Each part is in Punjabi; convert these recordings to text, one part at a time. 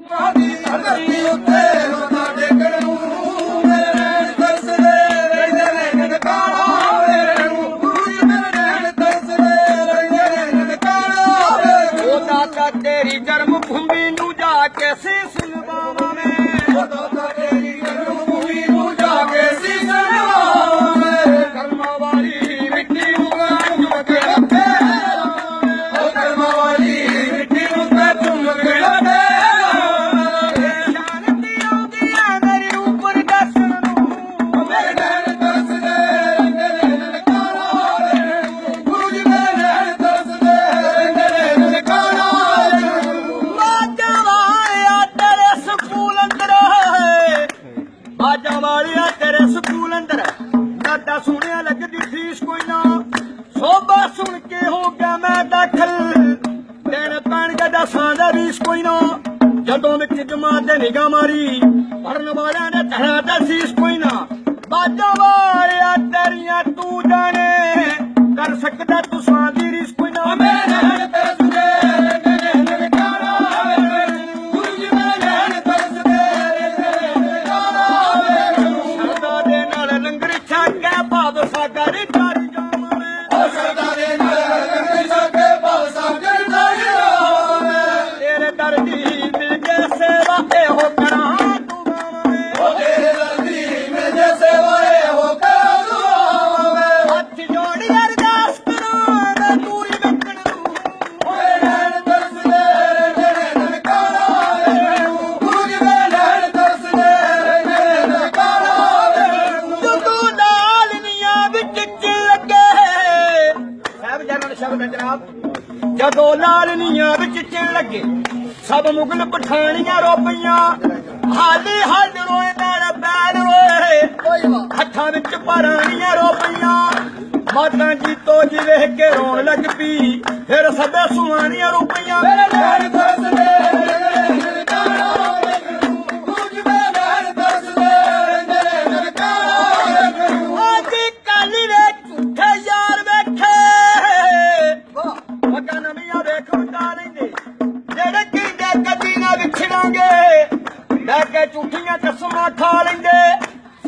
ਮਾਦੀ ਧਰਤੀ ਉੱਤੇ ਰੋਦਾ ਡੇਗਣ ਨੂੰ ਮੇਰੇ ਨੈਣ ਤਰਸਦੇ ਰਹਿੰਦੇ ਨੇ ਨਨਕਾਣਾ ਮੇਰੇ ਨੂੰ ਗੁਰੂ ਮੇਰੇ ਨੈਣ ਤਰਸਦੇ ਰਹਿੰਦੇ ਨੇ ਨਨਕਾਣਾ ਉਹ ਦਾਤਾ ਤੇਰੀ ਜਨਮ ਭੂਮੀ ਨੂੰ ਜਾ ਕੇ ਸੀਸ ਲਵਾਵਾਂ ਜਦੋਂ ਵਿੱਚ ਜਮਾਤ ਨਿਗਾ ਮਾਰੀ, ਪੜਨ ਵਾਲਿਆਂ ਨੇ ਧੜਾ ਦਾ ਸੀਸ ਕੋਈ ਨਾ। ਬਾਜਾ ਵਾਲਿਆ, ਤੇਰੀਆਂ ਤੂੰ ਜਦੋਂ ਲਾਲਨੀਆਂ ਵਿੱਚ ਚਿਣ ਲੱਗੇ, ਸਭ ਮੁਗਲ ਪਠਾਣੀਆਂ ਰੋਪੀਆਂ ਹਾਲੇ ਹੱਡ ਰੋਏ ਨਾਲ ਬੈਲ ਰੋਏ। ਹੱਥਾਂ ਵਿੱਚ ਪਰਾਣੀਆਂ ਰੋਪੀਆਂ ਮਾਤਾ ਜੀ ਤੋਂ ਜੀ ਵੇਖ ਕੇ ਰੋਣ ਲੱਗ ਪਈ, ਫਿਰ ਸਭੇ ਸੁਹਾਣੀਆਂ ਰੋਪੀਆਂ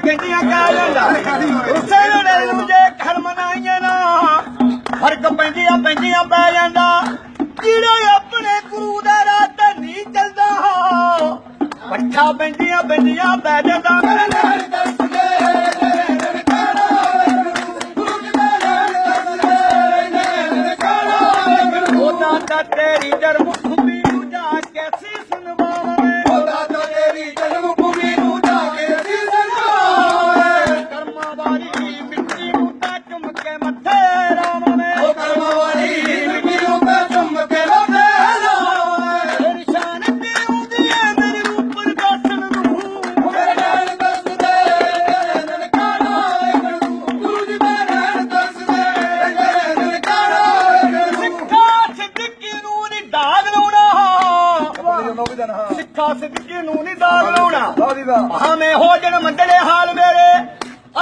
ਕਿੰਨੀਆਂ ਕਿੰਨੀਆਂ ਕਾਇਲਾਂ ਉਸੇ ਵੇਲੇ ਮੁਝੇ ਕਰਮ ਨਾਈਆਂ ਨਾ। ਫ਼ਰਕ ਪੈਂਦੀਆਂ ਪੈਂਦੀਆਂ ਪੈ ਜਾਂਦਾ। ਜਿਹੜੇ ਆਪਣੇ ਗੁਰੂ ਦਾ ਰਾਹ ਤੇ ਨਹੀਂ ਚੱਲਦਾ, ਪੱਠਾ ਪੈਂਦੀਆਂ ਪੈਂਦੀਆਂ ਪੈ ਜਾਂਦਾ। ਮੇਰੇ ਨਾਲ ਦੱਸਦੇ ਤੇਰੀ ਦਰ ਮੁਖ ਪੀਰੂ ਤੂੰ ਨਹੀਂ ਦਾਗ ਲਾਉਣਾ। ਹਾਂ ਮੈਂ ਹੋ ਜਣ ਮੰਡਲੇ ਹਾਲ ਮੇਰੇ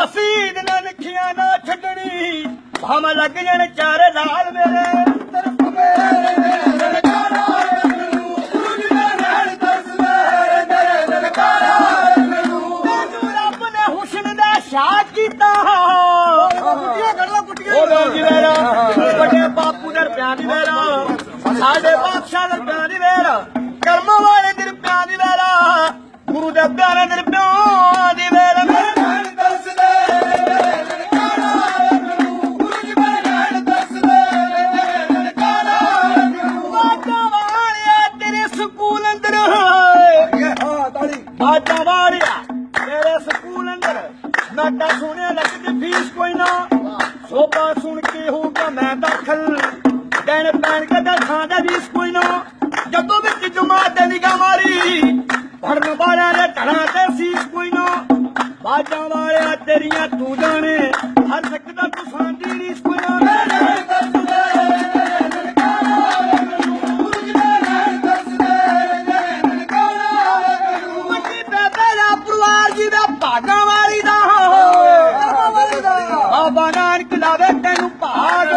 ਅਸੀਂ ਦਿਨਾਂ ਨਖੀਆਂ ਨਾ ਛੱਡਣੀ। ਭਾਵੇਂ ਲੱਗ ਜਣ ਚਾਰ ਲਾਲ ਮੇਰੇ ਤਰਫ ਮੇਰੇ। ਖਾਂਦਾ ਕੋਈ ਨਾ। ਜਦੋਂ ਵਿੱਚ ਜਮਾਤ ਦੇ ਮਾਰੀ ਪੜਨ ਵਾਲਿਆਂ ਦੇ ਢੜਾਂ ਤੇ ਸੀਸ ਕੋਈ ਨਾ। ਬਾਜਾਂ ਵਾਲਿਆ, ਤੇਰੀਆਂ ਤੂੰ ਜਾਣੇ ਹਰ ਸਕਦਾ ਤੂੰ ਸਾਂਝੀ ਰੀਸ ਕੋਈ ਨਾ। ਮੇਰੇ ਨੈਣ ਪਰਿਵਾਰ ਜੀ ਦਾ, ਭਾਗਾਂ ਵਾਲੀ ਦਾ। ਬਾਬਾ ਨਾਨਕ ਲਾਵੇ ਤੈਨੂੰ ਭਾਗ।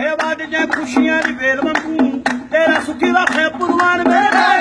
ਇਹ ਵੱਡ ਜੇ ਖੁਸ਼ੀਆਂ ਦੀ ਵੇਲ ਵਾਂਗੂ